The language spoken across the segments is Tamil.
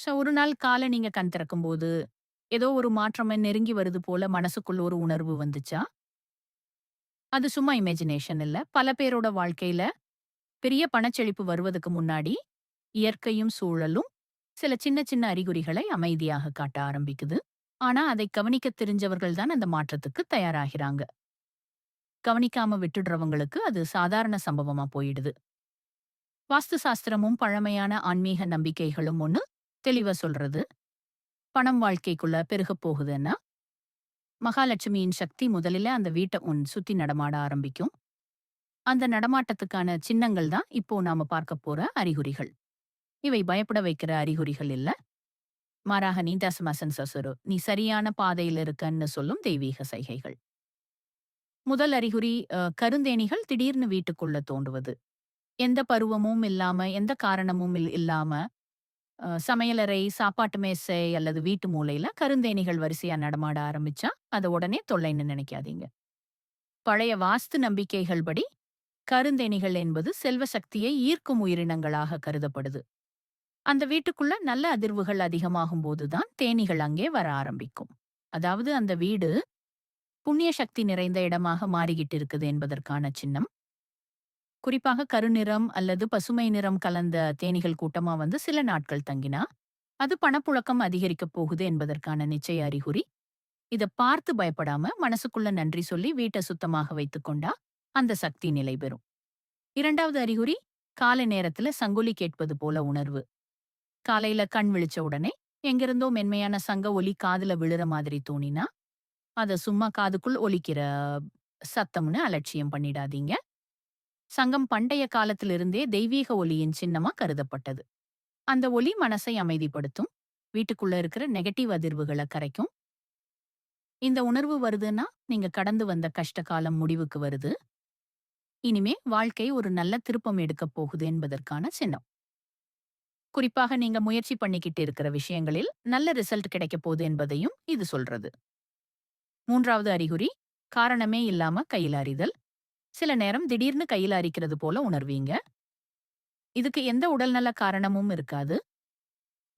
ஸோ ஒரு நாள் காலை நீங்க கண் திறக்கும்போது, ஏதோ ஒரு மாற்றம் நெருங்கி வருது போல மனசுக்குள்ள ஒரு உணர்வு வந்துச்சா? அது சும்மா இமேஜினேஷன் இல்ல. பல பேரோட வாழ்க்கையில பெரிய பணச்செழிப்பு வருவதுக்கு முன்னாடி, இயற்கையும் சூழலும் சில சின்ன சின்ன அறிகுறிகளை அமைதியாக காட்ட ஆரம்பிக்குது. ஆனா அதை கவனிக்க தெரிஞ்சவர்கள் தான் அந்த மாற்றத்துக்கு தயாராகிறாங்க. கவனிக்காம விட்டுடுறவங்களுக்கு அது சாதாரண சம்பவமா போயிடுது. வாஸ்து சாஸ்திரமும் பழமையான ஆன்மீக நம்பிக்கைகளும் ஒன்று தெளிவா சொல்றது. பணம் வாழ்க்கைக்குள்ள பெருகப் போகுதுன்னா, மகாலட்சுமியின் சக்தி முதலில அந்த வீட்ட உன் சுத்தி நடமாட ஆரம்பிக்கும். அந்த நடமாட்டத்துக்கான சின்னங்கள் தான் இப்போ நாம பார்க்க போற அறிகுறிகள். இவை பயப்பட வைக்கிற அறிகுறிகள் இல்ல. மாறாக நீ தசமசன் சசுரு நீ சரியான பாதையில இருக்கன்னு சொல்லும் தெய்வீக சைகைகள். முதல் அறிகுறி கருந்தேனிகள் திடீர்னு வீட்டுக்குள்ள தோன்றுவது. எந்த பருவமும் இல்லாம, எந்த காரணமும் இல்லாம, சமையலறை, சாப்பாட்டு மேசை அல்லது வீட்டு மூலையில கருந்தேனிகள் வரிசையா நடமாட ஆரம்பிச்சா, அத உடனே தொல்லைன்னு நினைக்காதீங்க. பழைய வாஸ்து நம்பிக்கைகள் படி, கருந்தேனிகள் என்பது செல்வ சக்தியை ஈர்க்கும் உயிரினங்களாக கருதப்படுது. அந்த வீட்டுக்குள்ள நல்ல அதிர்வுகள் அதிகமாகும் போதுதான் தேனிகள் அங்கே வர ஆரம்பிக்கும். அதாவது அந்த வீடு புண்ணிய சக்தி நிறைந்த இடமாக மாறிக்கிட்டு இருக்குது என்பதற்கான சின்னம். குறிப்பாக கருநிறம் அல்லது பசுமை நிறம் கலந்த தேனீகள் கூட்டமா வந்து சில நாட்கள் தங்கினா, அது பணப்புழக்கம் அதிகரிக்கப் போகுது என்பதற்கான நிச்சய அறிகுறி. இதை பார்த்து பயப்படாம மனசுக்குள்ள நன்றி சொல்லி வீட்ட சுத்தமாக வைத்துக்கொண்டா, அந்த சக்தி நிலை பெறும். இரண்டாவது அறிகுறி, காலை நேரத்துல சங்கொலி கேட்பது போல உணர்வு. காலையில கண் விழிச்ச உடனே, எங்கிருந்தோ மென்மையான சங்க ஒலி காதுல விழுற மாதிரி தோணினா, அத சும்மா காதுக்குள் ஒலிக்கிற சத்தம்னு அலட்சியம் பண்ணிடாதீங்க. சங்கம் பண்டைய காலத்திலிருந்தே தெய்வீக ஒலியின் சின்னமா கருதப்பட்டது. அந்த ஒலி மனசை அமைதிப்படுத்தும். வீட்டுக்குள்ள இருக்கிற நெகட்டிவ் அதிர்வுகள கரைக்கும். இந்த உணர்வு வருதுன்னா, நீங்க கடந்து வந்த கஷ்ட காலம் முடிவுக்கு வருது. இனிமே வாழ்க்கை ஒரு நல்ல திருப்பம் எடுக்கப் போகுது என்பதற்கான சின்னம். குறிப்பாக நீங்க முயற்சி பண்ணிக்கிட்டு இருக்கிற விஷயங்களில் நல்ல ரிசல்ட் கிடைக்கப் போகுது என்பதையும் இது சொல்றது. மூன்றாவது அறிகுறி, காரணமே இல்லாம கையில் அறிதல். சில நேரம் திடீர்னு கையில அரிக்கிறது போல உணர்வீங்க. இதுக்கு எந்த உடல்நல காரணமும் இருக்காது.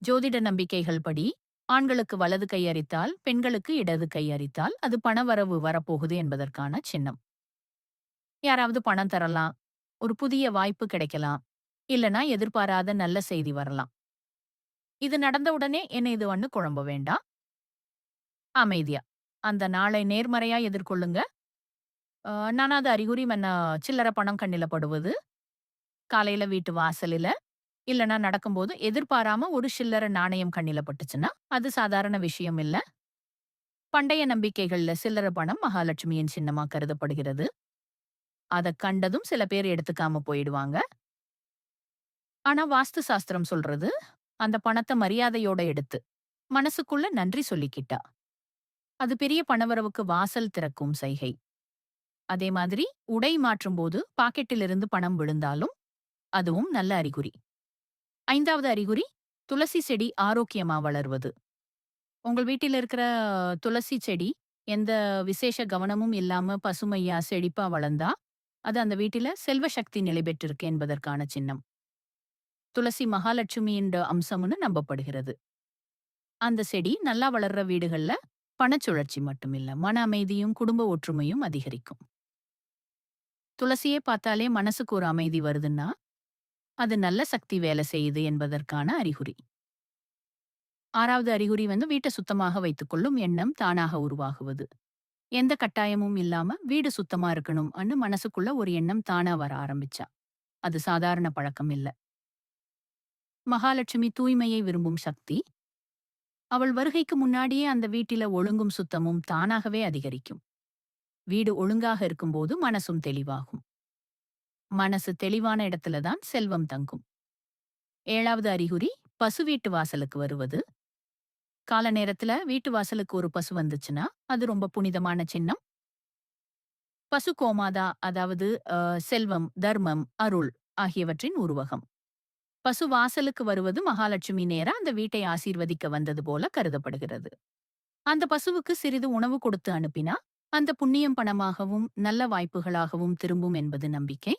ஜோதிட நம்பிக்கைகள் படி, ஆண்களுக்கு வலது கை அரித்தால், பெண்களுக்கு இடது கை அரித்தால், அது பணவரவு வரப்போகுது என்பதற்கான சின்னம். யாராவது பணம் தரலாம், ஒரு புதிய வாய்ப்பு கிடைக்கலாம், இல்லனா எதிர்பாராத நல்ல செய்தி வரலாம். இது நடந்தவுடனே என்ன இது ஒண்ணு குழம்ப வேண்டாம். அமைதியா, அந்த நாளை நேர்மறையா எதிர்கொள்ளுங்க. நானாவது அறிகுறி மன்ன சில்லற பணம் கண்ணில படுவது, காலையில வீட்டு வாசலில் இல்லனா நடக்கும்போது எதிர்பாராம ஒரு சில்லற நாணயம் கண்ணில பட்டுச்சுன்னா, அது சாதாரண விஷயம் இல்ல. பண்டைய நம்பிக்கைகள்ல சில்லற பணம் மகாலட்சுமியின் சின்னமா கருதப்படுகிறது. அதை கண்டதும் சில பேர் எடுத்துக்காம போயிடுவாங்க. ஆனா வாஸ்து சாஸ்திரம் சொல்றது, அந்த பணத்தை மரியாதையோட எடுத்து, மனசுக்குள்ள நன்றி சொல்லிக்கிட்டா. அது பெரிய பணவரவுக்கு வாசல் திறக்கும் சைகை. அதே மாதிரி உடை மாற்றும் போது பாக்கெட்டிலிருந்து பணம் விழுந்தாலும், அதுவும் நல்ல அறிகுறி. ஐந்தாவது அறிகுறி, துளசி செடி ஆரோக்கியமா வளர்வது. உங்கள் வீட்டில இருக்கிற துளசி செடி எந்த விசேஷ கவனமும் இல்லாம பசுமையா செழிப்பா வளர்ந்தா, அது அந்த வீட்டில செல்வ சக்தி நிலை பெற்றிருக்கு என்பதற்கான சின்னம். துளசி மகாலட்சுமியின் அம்சம்னு நம்பப்படுகிறது. அந்த செடி நல்லா வளர்ற வீடுகள்ல பணச்சுழற்சி மட்டுமில்ல, மன அமைதியும் குடும்ப ஒற்றுமையும் அதிகரிக்கும். துளசியே பார்த்தாலே மனசுக்கு ஒரு அமைதி வருதுன்னா, அது நல்ல சக்தி வேலை செய்யுது என்பதற்கான அறிகுறி. ஆறாவது அறிகுறி வந்து வீட்டை சுத்தமாக வைத்துக்கொள்ளும் எண்ணம் தானாக உருவாகுவது. எந்த கட்டாயமும் இல்லாம வீடு சுத்தமா இருக்கணும் அன்னு மனசுக்குள்ள ஒரு எண்ணம் தானா வர ஆரம்பிச்சா. அது சாதாரண பழக்கம் இல்ல. மகாலட்சுமி தூய்மையை விரும்பும் சக்தி. அவள் வருகைக்கு முன்னாடியே அந்த வீட்டில ஒழுங்கும் சுத்தமும் தானாகவே அதிகரிக்கும். வீடு ஒழுங்காக இருக்கும்போது மனசும் தெளிவாகும். மனசு தெளிவான இடத்துல தான் செல்வம் தங்கும். ஏழாவது அறிகுறி பசு வீட்டு வாசலுக்கு வருவது. கால நேரத்துல வீட்டு வாசலுக்கு ஒரு பசு வந்துச்சுன்னா, அது ரொம்ப புனிதமான சின்னம். பசு கோமாதா அதாவது செல்வம், தர்மம், அருள் ஆகியவற்றின் உருவகம். பசு வாசலுக்கு வருவது மகாலட்சுமி நேரா அந்த வீட்டை ஆசீர்வதிக்க வந்தது போல கருதப்படுகிறது. அந்த பசுவுக்கு சிறிது உணவு கொடுத்து அனுப்பினா, அந்த புண்ணியம் பணமாகவும் நல்ல வாய்ப்புகளாகவும் திரும்பும் என்பது நம்பிக்கை.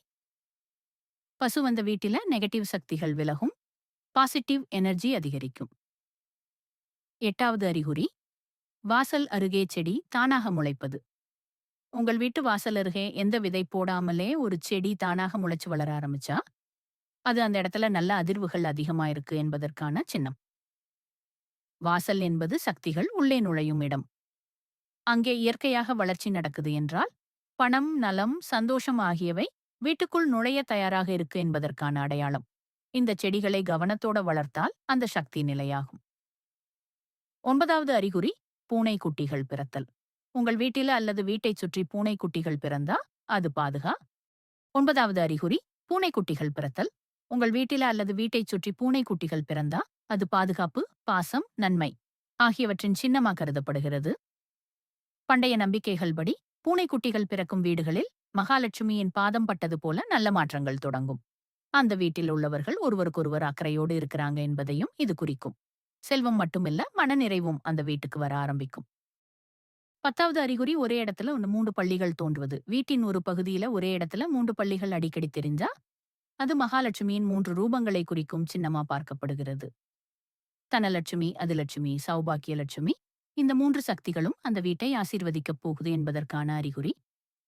பசு வந்த வீட்டில நெகட்டிவ் சக்திகள் விலகும். பாசிட்டிவ் எனர்ஜி அதிகரிக்கும். எட்டாவது அறிகுறி வாசல் அருகே செடி தானாக முளைப்பது உங்கள் வீட்டு வாசல் அருகே எந்த விதை போடாமலே ஒரு செடி தானாக முளைச்சு வளர ஆரம்பிச்சா அது அந்த இடத்துல நல்ல அதிர்வுகள் அதிகமா இருக்கு என்பதற்கான சின்னம் வாசல் என்பது சக்திகள் உள்ளே நுழையும் இடம் அங்கே இயற்கையாக வளர்ச்சி நடக்குது என்றால் பணம் நலம் சந்தோஷம் ஆகியவை வீட்டுக்குள் நுழைய தயாராக இருக்கு என்பதற்கான அடையாளம். இந்த செடிகளை கவனத்தோட வளர்த்தால் அந்த சக்தி நிலையாகும். ஒன்பதாவது அறிகுறி பூனை குட்டிகள் பிறத்தல். உங்கள் வீட்டில அல்லது வீட்டைச் சுற்றி பூனை குட்டிகள் பிறந்தா அது பாதுகா? ஒன்பதாவது அறிகுறி பூனை குட்டிகள் பிறத்தல். உங்கள் வீட்டில அல்லது வீட்டைச் சுற்றி பூனை குட்டிகள் பிறந்தா அது பாதுகாப்பு பாசம் நன்மை ஆகியவற்றின் சின்னமாக கருதப்படுகிறது. பண்டைய நம்பிக்கைகள் படி பூனைக்குட்டிகள் பிறக்கும் வீடுகளில் மகாலட்சுமியின் பாதம் பட்டது போல நல்ல மாற்றங்கள் தொடங்கும். அந்த வீட்டில் உள்ளவர்கள் ஒருவருக்கொருவர் அக்கறையோடு இருக்கிறாங்க என்பதையும் இது குறிக்கும். செல்வம் மட்டுமில்ல மனநிறைவும் அந்த வீட்டுக்கு வர ஆரம்பிக்கும். பத்தாவது அறிகுறி ஒரே இடத்துல ஒன்று மூன்று பள்ளிகள் தோன்றுவது. வீட்டின் ஒரு பகுதியில ஒரே இடத்துல மூன்று பள்ளிகள் அடிக்கடி தெரிஞ்சா அது மகாலட்சுமியின் மூன்று ரூபங்களை குறிக்கும் சின்னமா பார்க்கப்படுகிறது. தனலட்சுமி அதிலட்சுமி சௌபாக்கியலட்சுமி இந்த மூன்று சக்திகளும் அந்த வீட்டை ஆசீர்வதிக்கப் போகுது என்பதற்கான அறிகுறி.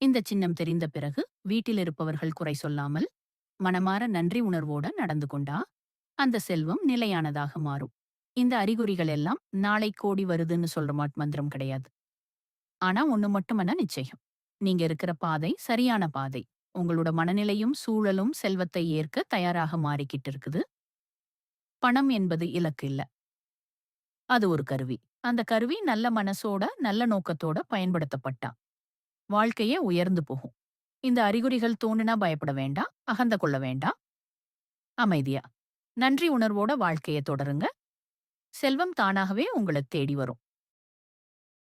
இந்த சின்னம் தெரிந்த பிறகு வீட்டில் இருப்பவர்கள் குறை சொல்லாமல் மனமாற நன்றி உணர்வோட நடந்து கொண்டா அந்த செல்வம் நிலையானதாக மாறும். இந்த அறிகுறிகள் எல்லாம் நாளை கோடி வருதுன்னு சொல்ற மாட் மந்திரம் கிடையாது. ஆனா ஒண்ணு மட்டுமன்னா நிச்சயம். நீங்க இருக்கிற பாதை சரியான பாதை. உங்களோட மனநிலையும் சூழலும் செல்வத்தை ஏற்க தயாராக மாறிக்கிட்டு இருக்குது. பணம் என்பது இலக்கு இல்ல. அது ஒரு கருவி. அந்த கருவி நல்ல மனசோட நல்ல நோக்கத்தோட பயன்படுத்தப்பட்டா. வாழ்க்கையே உயர்ந்து போகும். இந்த அறிகுறிகள் தோணுனா பயப்பட வேண்டாம் அகந்த கொள்ள வேண்டாம் அமைதியா. நன்றி உணர்வோட வாழ்க்கையை தொடருங்க. செல்வம் தானாகவே உங்களை தேடி வரும்.